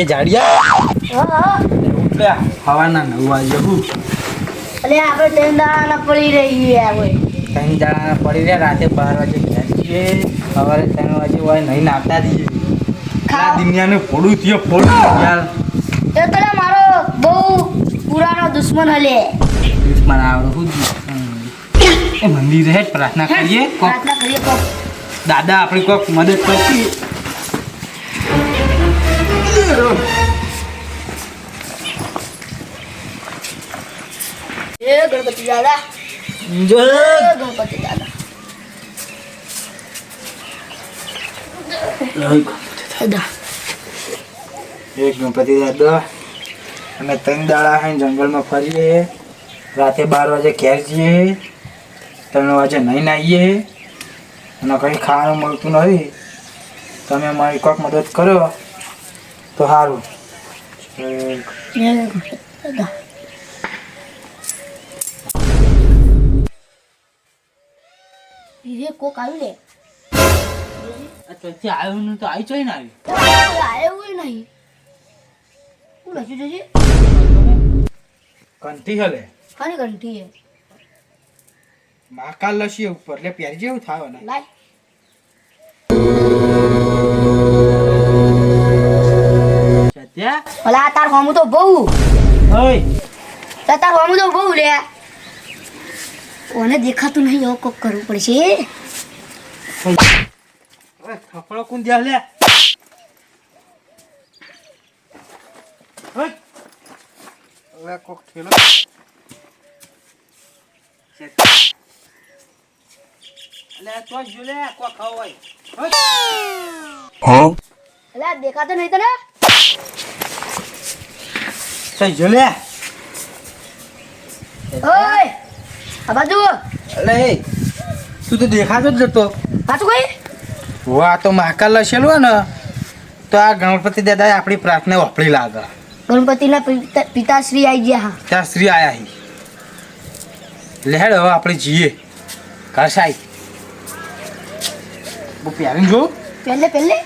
એ જાડિયા. હા હા. હવાના નવ વાગે હું? અલે આપણે ત્રણ દાડાના પડી રહી ગયા હોય. ત્રણ દાડા પડી રહ્યા રાતે બાર વાગે જઈએ. સવારે ત્રણ વાગે હોય નહીં નાખતા દઈએ આ દુનિયાને ફોડું થયો ફોડું યાર. એ તો મારો બહુ પુરાનો દુશ્મન હલે. દુશ્મન આવડે હું એ મંદિરે હે પ્રાર્થના કરીએ પ્રાર્થના કરીએ કોક. દાદા આપણી કોક મદદ કરતી એ ગણપતિ દાદા. જો એ ગણપતિ દાદા. એક ગણપતિ દાદા. અમે ત્રણ દાડા હાઈ જંગલમાં ફરીએ. રાતે બાર વાગે ઘેર જઈએ. ત્રણ વાગે નહીં આવીએ. અને કંઈ ખાવાનું મળતું નથી. તમે મારી કોઈક મદદ કરો. તો સારું કોક આવ્યું લે. ચોથી આવ્યું નહીં તો આવી ચોઈ ને આવ્યું આવ્યું નહીં. શું લખ્યું છે કંઠી હલે. ખાની ઘંટી હે. મહાકાલ લસી ઉપર. લે પહેરી જેવું થાય ને. લાય. ઓલા તાર હોમું તો બહુ. ઓય તાર હોમું તો બહુ લે. ઓને દેખાતું નહીં એવું કોક કરવું પડશે. થપડો કોણ દે લે? ઓય કોક થેલો દેખાતો નહીં તને? તો જો લે ઓય આ બાજુ. અલે તું તો દેખાતો જ નતો. પાછું કઈ? વાહ તો મહાકાલ લસેલું ને તો આ ગણપતિ દાદાએ આપણી પ્રાર્થના વાપરી લાગે. ગણપતિના પિતા- પિતાશ્રી આવી ગયા હા. ત્યાં આયા હી. લેડ હવે આપણે જઈએ. ઘર સાહેબ બહુ પ્યારી જો. પહેલે પહેલે.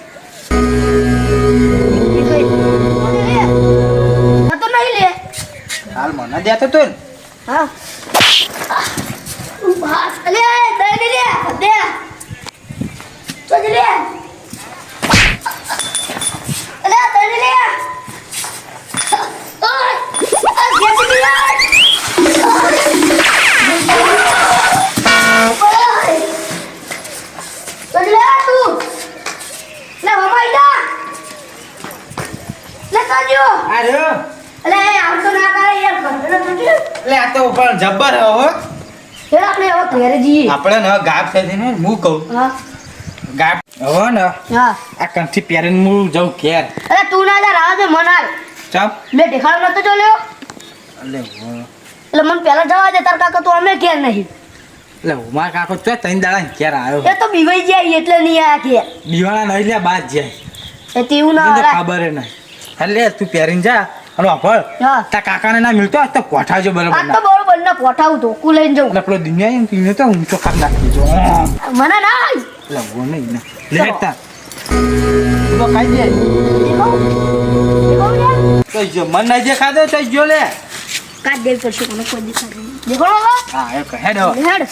મને દેતો તો ને? હા. બસ અલે દે લે દે. તો દે લે. અલે દઈ દે લે. ઓય. આ ગેસ દે યાર લે લે લે અલે આમ તો ના કરે યાર ઘરનો તો છે લે આ તો પણ જબ્બર હે હો. હેડ આપણે હવે ઘરે જઈએ. આપણે ને ગાપ થઈ ને હું કહું. હા. ગાપ હો ને. હા. આ કંઠી પહેરીને હું જાઉં ઘેર. અરે તું ના જા રાહ દે મન હાલ ચાપ બે દેખાડો નતો ચોલ્યો. એટલે હું. એટલે મને પહેલા જવા દે તાર કાકા તો અમે ઘેર નહીં. એટલે હું મારા કાકો તો ત્રણ દાડા ઘેર આવ્યો. એ તો બીવાઈ જાય એટલે નહીં આયા ઘેર. દિવાળા નહીં લે બાદ જાય. એ તેવું ના. ખબર નહીં. એટલે તું પહેરીને જા. અને વાપર. તા કાકાને ના મિલતો આજ તો પોઠાજો બરાબર આ તો બરોબર ના પોઠાવું તો. કુ લઈને જવું એટલે પેલો દુનિયા કીધું તો ઊંચો ખાપ નાખી જો મને ના એટલે હું નહીં ને લેતા તો ખાઈ દે. તો જો મન ના જે ખાધો તો જો લે. કાઢ દેવી પડશે કોને કોઈ દેખો દેખાડો હા એ હેડ હેડ.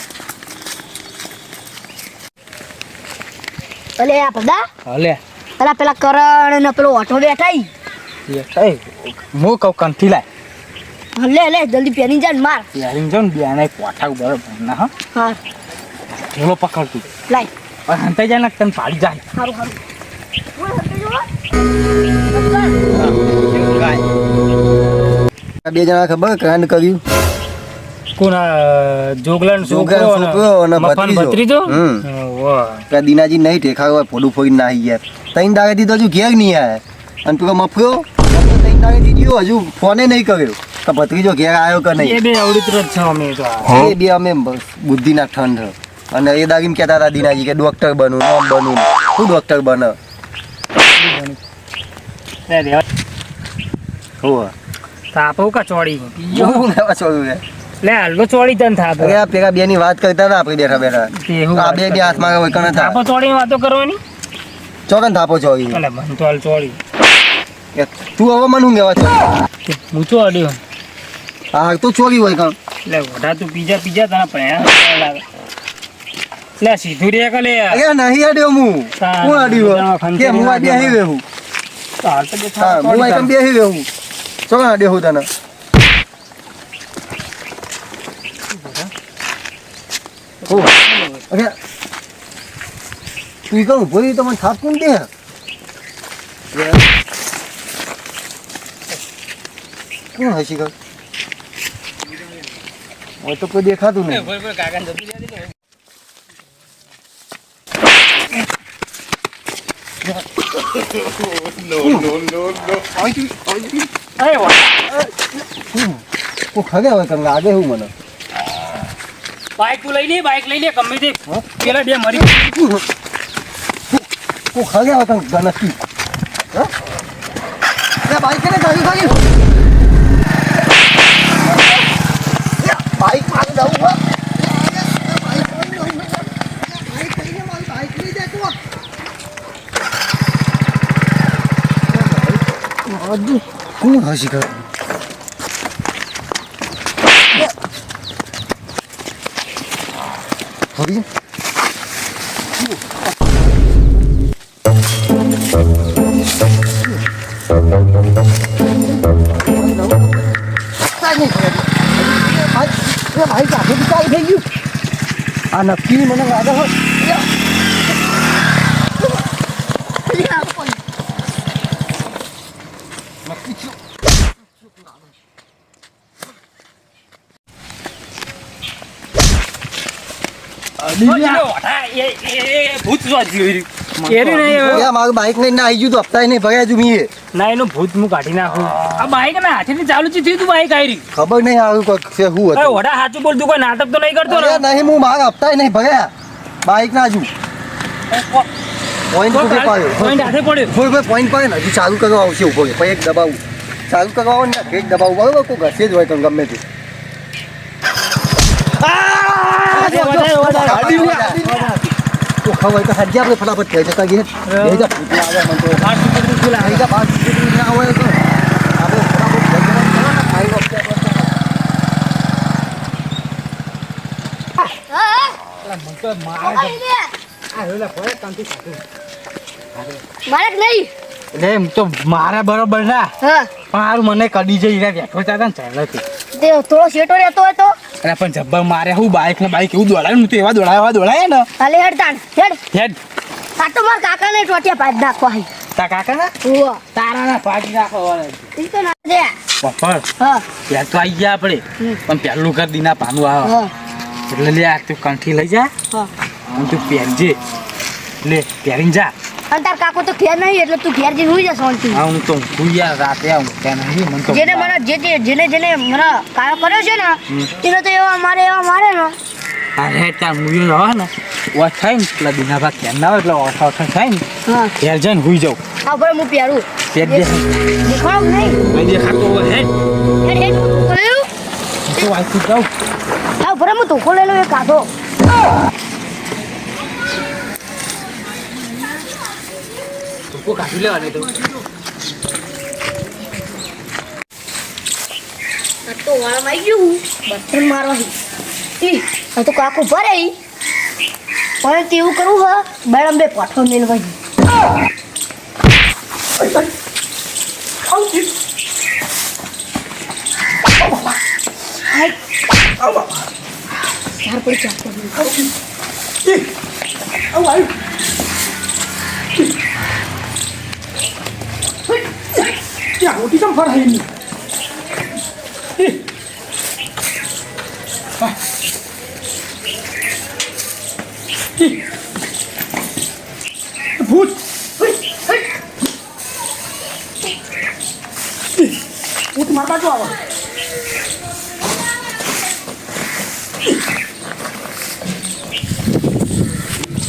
અલે આ બધા અલે પેલા પેલા કરણ ને પેલો ઓટો બેઠા ઈ. એ કંઠી લાય. લે લે જલ્દી પેની જા માર. પહેરીને જો ને બેને પોઠા બરાબર ના હા? હા. ઢોલો પકડતું લાય. પણ હંતાઈ જાય ને તને પાડી જાય. સારું સારું ઓય, હટે જો. આ બે જણા ખબર કાંડ કર્યું? કોના જોગલન જોગલન છોકરો અને ભત્રીજો. ભત્રીજો? હમ. દીનાજી નહીં ઠેકાવા ફોડું ફોડી નાહી ગયા. ત્રણ દાગે દીધો હજુ ઘેર નહીં આવ્યા અને તું મફરો મફરો ત્રણ હજુ ફોને નહીં કર્યો. તો ભત્રીજો ઘેર આવ્યો કે એ બે અવડિત્ર છે અમે તો. એ બે અમે બુદ્ધિના ઠંડ. અને એ દાગીમ કહેતા હતા દીનાજી કે ડોક્ટર બનવું નોમ બનવું શું ડોક્ટર બને? લે તાપો કા ચોળી? હું લેવા છોડ્યું છે લે હાલો ચોળી તન થાપો. અરે આ પેલા બે ની વાત કરતા હતા આપણે બેઠા બેઠા. આ બે બે હાથમાં વૈકણ હતા. થાપો વાતો કરવાની? ચોકન થાપો ચોરી અલે મન તો હાલ ચોળી. કે તું હવે મને શું કહેવા છો? હું તો અડ્યો હા તો ચોરી હોય કાં? એટલે વઢા તું બીજા બીજા તને પહેણા લાગે. લે સીધું રે કલે લે અરે નહીં અડ્યો હું. હું અડ્યો કે હું આ બેહી રહ્યો હાલ તો બે હું આ કેમ બેહી રહ્યો ચોકન અડ્યો હું તને. અરે તું કહું ભોરી તમને થાપકું દે? કોણ હસી ગયું હોય તો કોઈ દેખાતું નહીં. કોઈ ખગે હોય કંઈ લાગે હું મને? બાઈક તું લઈ લે બાઈક લઈ લે ગમે તે. પેલા બે મરી કોઈ ખગે કંઈ ગણતરી હા? બાઈક ને ગાડી ખાલી બાઈકમાં જવું હો કોણ હસી કર? હરી? ભાઈ કાઢે બિચારી થઈ ગયું આ નક્કી મને લાગે હો ભૂત એરી નહીં એ મારું બાઈક લઈને આવી ગયું તો હપ્તા નહીં ભર્યા છું મીએ ના એનું ભૂત હું કાઢી નાખું. આ બાઈક ના હાથેથી ચાલુ છે તું બાઈક આવી ખબર નહીં આવ્યું છે હતું. વડા સાચું બોલ તું કોઈ નાટક તો નહીં કરતો ને નહીં હું મારા હપ્તા નહીં ભર્યા. બાઈક ના હજુ પોઈન્ટ સુધી પાડ્યો. પોઈન્ટ હાથે પડ્યો. પોઈન્ટ પડે ને હજુ ચાલુ કરવા આવશે ઊભો ઉપર પછી એક દબાવું. ચાલુ કરવા આવે ને એક દબાવું બરોબર? કોઈ ઘસે જ હોય તો ગમે તે. ખબર તો હજી આપણે ફટાફટ થઈ જતા આવ્યા મને તો. પાંચ મારે નહીં. એટલે એમ તો મારા બરોબર ના. હા. પણ હારું મને કડી જઈ રહ્યા બેઠો હતા ને ચાલે તે થોડો શેટો રહેતો હોય તો? અરે પણ જબ્બર મારે હું બાઈક ને બાઈક એવું દોડાયું ને તો એવા દોડાય એવા દોડાય ને. હાલે હેડ તાણ હેડ. હેડ. આ તો મારા કાકાને ટોટિયા પાડી નાખવા હી. તા કાકા ના ઓવા તારા ના પાડી નાખો ઈ તો ના દે. પપ્પા હા. યાર તો આવી ગયા આપણે. પણ પહેલું કર દીના પાનું આવે. એટલે લે આ તું કંઠી લઈ જા. હા. હું તું પહેરજે. લે પહેરીને જા. અને તાર કાકો તો ઘેર નહીં એટલે તું ઘેર જઈને હુઈ જશો શાંતિ હા હું તો યાર રાતે આવું ત્યાં નહીં મને તો જેને મને જે તે જેને જેને મને કાયો કર્યો છે ને. તેને તો એવા મારે એવા મારે ને. અરે ત્યાં મુયો રહો ને ઓછાય ને પેલા દીના ભાગ કેમ ના હોય એટલે ઓછા ઓછા થાય ને હા. ઘેર જઈને હુઈ જાઉં. હા ભરે હું પહેરું. પેટ દે. દેખાવ નહીં? દેખાતો હોય હેડ. હેડ હું તો વાંચી જાઉં. હા ભરે હું ધોકો લેલો એ કાઢો તું કાઢી લેવા તો. આ તો ગયું ઈ આ તો કાકો ભરે ઈ પણ તેવું કરવું હ મેડમ બે પાઠો મેલવા ચાર પડી ચાર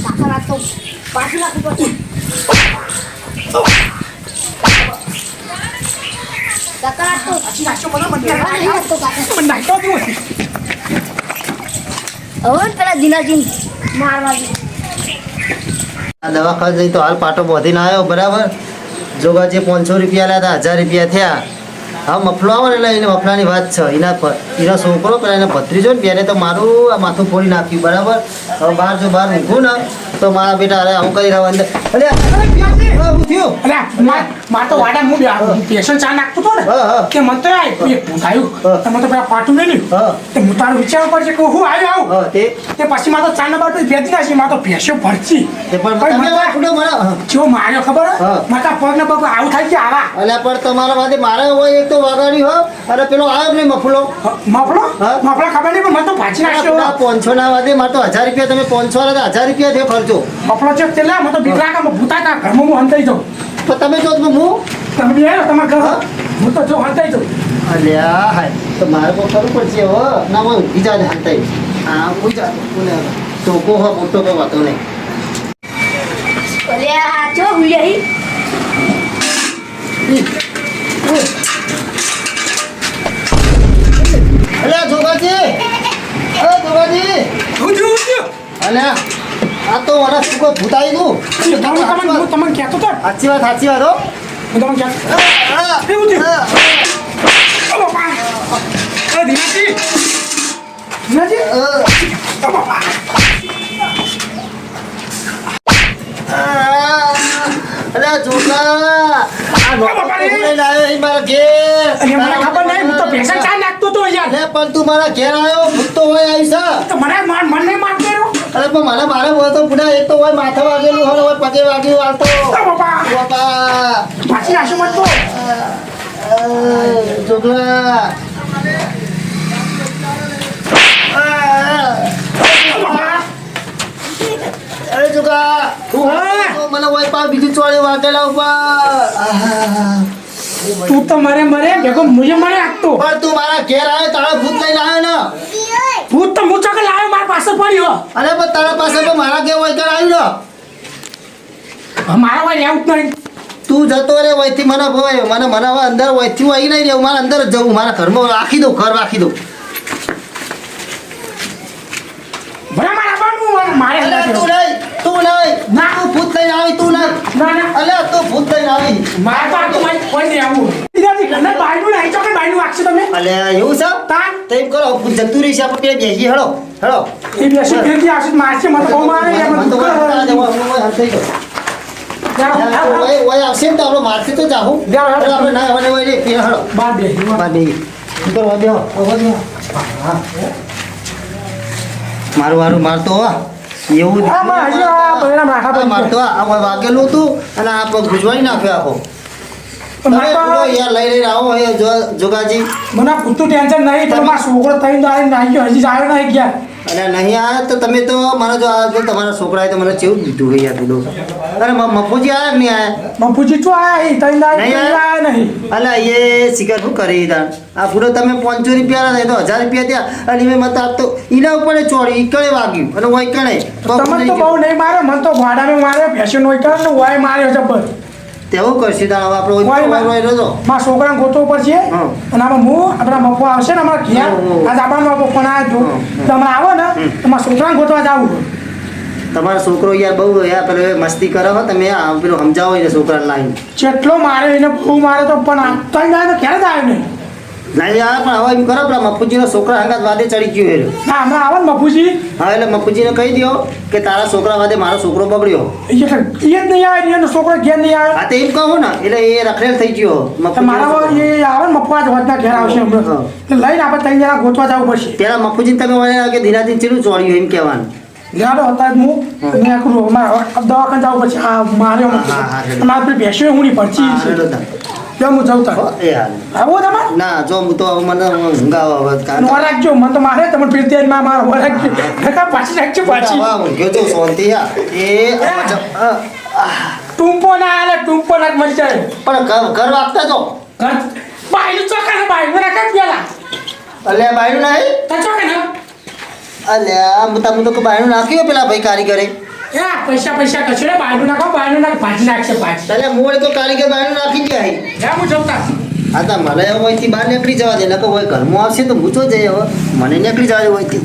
કાકા રાખતો પાછું નાખવું પડશે કાકા રાખતો હા, નહીં રાખતો કાકા. હવે ને પેલા દિનાજી મારવા દે આ દવાખાને જઈ તો હાલ પાટો બોધીને આવ્યો, બરાબર? જોગાજી પાંચસો રૂપિયા લાયા હતા, હજાર રૂપિયા થયા. હા મફલો આવે એટલે એને મફલાની વાત છે. એના પર એનો છોકરો પેલા એને ભત્રીજો ને બેને તો મારું આ માથું ફોડી નાખ્યું બરાબર? હવે બહાર જો બહાર ઊંઘું ને તો મારા બેટા અરે હું કરી રહ્યા અંદર. અરે હું થયું. અલ્યા, માર- તો વાડા હું પેશન ચા નાખતો હતો ને. કે મને તો એક તો પેલા પાટું લઈ લીધું. તો હું તારો વિચાર પડશે કે હું આવ્યો આવું? તે. પછી મારે ચા ના બાટલી ભેજી નાખી મારે ભેંસો ભરચી. તે પણ પણ તમે મને તો છોડો મને હા. જેવો માર્યો ખબર. મારે પગ ને પગ આવું થાય છે આવા? પણ તમારા માટે મારે હોય એક તો વાગાડી હો અને પેલો આવ્યો જ નહીં મફલો? મફળો હા. મફળો ખબર નહીં પણ મને તો ભાજી નાખ્યો પાંચસો ના વાદે મારે તો હજાર રૂપિયા તમે પાંચસો વાળા હજાર રૂપિયા જે ખર્ચો. મફલો છે તે મને તો બીક કામ ભૂતા તા ઘરમાં હું હંતાઈ જાઉં. તો તમે જો હું? તમે બી આવ્યો તમારા ઘર. હું. તો જો હંતાઈ જાઉં. અલ્યા હાય. તો મારે તો કરવું પડશે હો. ના હું જાય હાલતા હા હું જા તો કો હો મોટો કોઈ વાતો નહીં. અલ્યા ચો હુઈ અલ્યા જોગાજી અરે જોગાજી છું, અલ્યા આ તો મને શું કોઈ ભૂતાઈ તમને હું તમને કહેતો તો? સાચી વાત સાચી વાત હો. હું તમને કહેતો ધીનાજી ધીનાજી ઓ છોકરા આ નોકર લઈને આવ્યો અહીં મારા ઘેર. અરે મને ખબર નહીં હું તો પૈસા ચા નાખતો તો યાર. અરે પણ તું મારા ઘેર આવ્યો ભૂતો હોય આવી છે તો મને માર મન માર કર્યો. અરે પણ મને મારે હોય તો પુના એક તો હોય માથા વાગેલું હોય હોય પગે વાગ્યું હાલતો બાપા. બાપા. પાછી નાશો મત તો જોગલા અરે જોગા હા. મને હોય પા બીજી ચોળે વાગેલા ઉપર. તું તો મરે મરે ભેગો મુજે મરે આપતો પણ તું મારા ઘેર આવ્યો તારા ભૂત લઈને આવ્યો ને. ભૂત તો મૂચો કે લાવ્યો માર પાસે પડ્યો. અરે પણ તારા પાસે તો મારા ઘેર હોય ત્યારે આવ્યું ને મારા રહેવું જ નહીં. તું જતો રે વયથી મને ભોય મને મને હવે અંદર વયથી અહીં નહીં રહેવું મારા અંદર જ જવું મારા ઘરમાં રાખી દઉં ઘર રાખી દઉં. ભલે મારા તું. નહીં. તું ભૂત લઈને આવી તું ના ના ના. અલે તું ભૂત લઈને આવી. મારે તો આટલું મારી કોઈ નહીં આવું. દીદાજી ઘરના બાયનું નહીં ચોકે બાયનું વાગશે તમે અલે એવું છે? તાન. કરો જતું રહી છે આપણે પેલા બેસી હેડો હેડો એ બેસી ફેરથી આવશે તો મારશે મને બહુ મારે મને મને તો દુઃખ જવા, ઓય ઓય હાલ થઈ ગયો. જાઓ, જાઓ, જાઓ. ઓય ઓય આવશે તો આપણે મારશે જાહું. આપણે ના રે, બાર બાર. હા. મારું મારતો હો. એવું આ હજી આ બૈરા માથા પર મારતો આ વાગેલું હતું અને આ પગ ભૂજવાઈ નાખ્યો આખો. મને પૂરતું ટેન્શન નહીં પણ મારા છોકરો થઈને દાડે નાહી ગયો હજી આવ્યો નહીં ગયા અને નહીં આવ્યા તો તમે તો મને જો આ જો તમારા છોકરાએ તો મને કેવું દીધું ગઈ પેલું અરે મફુજી આવ્યા નહીં આવ્યા મફુજી એ તઈને નહીં? આયા? નહીં. અલા એ શિકાર શું કરી તાર આ પૂરો તમે પાંચસો રૂપિયા નહીં તો હજાર રૂપિયા ત્યાં અને મેં મત આપતો. એના ઉપર ચોરી ઈકણે વાગ્યું. અને ઓય કણે. તમને તો બહુ નહીં મારે મને તો ભાડામાં મારે ફેશન હોય કરે ને વાય માર્યો જબર. તેવું કરશું તાર આપણે ઓય રહ્યો મારા છોકરાને ગોતો ઉપર છે અને આમાં હું આપણા મફો આવશે ને અમારા ઘેર. આજ આપણા મફો પણ આ જો તમે આવો ને તો મારા છોકરાને ગોતવા જાવું તમારો છોકરો યાર બહુ યાર પેલો મસ્તી કરે હો તમે પેલું સમજાવો એને છોકરાને લાઈન. જેટલો મારે એને બહુ મારે તો પણ આ તઈને તો ક્યારે જ આવ્યો નહીં? લાઈ યાર પણ હવે એમ કરો પેલા મફુજીનો છોકરા હંગાત વાદે ચડી ગયો એ ના હમણાં આવે ને મફુજી. હા એટલે મફુજીને કહી દો કે તારા છોકરા વાદે મારો છોકરો બગડ્યો. એ જ નહીં આવે એનો છોકરો ઘેર નહીં આવે. હા તો એમ કહો ને એટલે એ રખડેલ થઈ ગયો મારા. એ આવે ને જ વધતા ઘેર આવશે હમણાં લઈને આપણે ત્રણ જણા ગોતવા જવું પડશે. પેલા મફુજી તમે મને કે દિનાદિન ચેલું ચોડ્યું એમ કહેવાનું? લેડો હતા હું મેં કરું દવાખાને જવું પડશે આ મારે મારે પેલી હું પડછી હા, છે. હેડો તાર. જો હું જઉં તાર. એ હાલ. આવો તમારે? ના જો હું તો મને ઊંઘ આવે હવે કાં રાખજો મને તો મારે તમે ફીરતી માં મારો રાખજો નકા પાછી રાખજો પાછી. શાંતિ હા. એ આ જ- આ, ટૂંપો ના આલે ટૂંપો ના મરી જાય. પણ ઘર વાગતા જો ઘર? બાયનું ચોકા ને બાયનું રાખે પેલા અલ્યા બાયનું નહીં? તો ચોકા ને અલ્યા હું તમે તો બાયનું નાખ્યો પેલા ભાઈ કારીગરે? એ પૈસા પૈસા કશું ને બહારનું નાખો બહારનું નાખ ભાજી નાખશે ભાજી તને મોડે તો કારીગર બહારનું નાખી જાય હે. જા હું જમતા. હા તો મને હવે અહીંથી બહાર નીકળી જવા દે નકર હોય ઘરમાં આવશે તો હું તો હવે મને નીકળી જવા દે અહીંથી.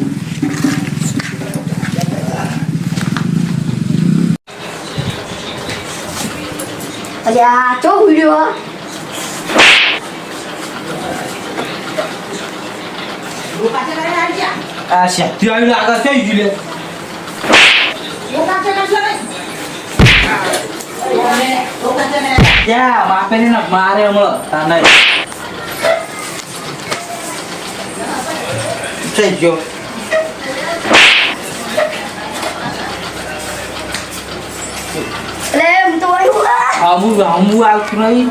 અરે આ ચો વિડિયો આ શક્તિ આવી આગળ થઈ ગયું લે ને મારે હમણાં તને થઈ ગયો આવતું નહીં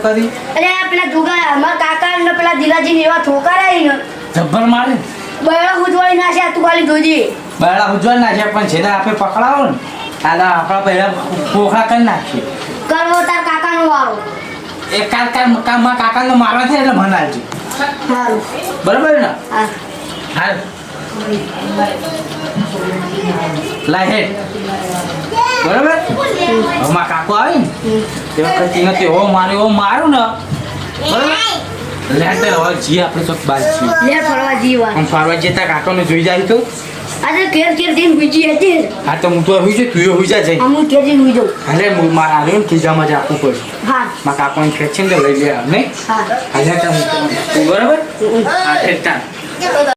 કરી અરે પેલા જુગા અમારા કાકા ને પેલા દિલાજી એવા ઠોકાર ને જબ્બર મારે બૈડા ઉજવાળી નાખ્યા તું ખાલી જોજે બાળા ઉજવળ નાખ્યા પણ જેને આપણે પકડાવો ને દાદા આપણા પહેલા પોખા કરી નાખીએ. કરવો તાર કાકાનો વારો. એ કાલ કાલ કામમાં કાકાને મારવા છે એટલે મને આવજો બરાબર ને? હા. લાય બરાબર? હવે મારા કાકો આવે ને તે વખતે એને તે હો મારે હો મારું ને. બરાબર? લેટર હવે જી આપણે ચોક બાર છીએ લે ફરવા આમ ફરવા જતા કાકાને જોઈ જાય તો. આજે કેર કેર દિન બીજી હતી. હા તો હું તો હુઈ જાય તું હુઈ જા જઈ. અમુ કેર દિન હુઈ જાઉં. હાલે હું મારા આવે ને ખીજામાં જ આપવું પડે હા. મારા કાકોને ખેંચ છે ને લઈ લે નહીં? હા. હાલે તો હું બરાબર? હા. ઠેક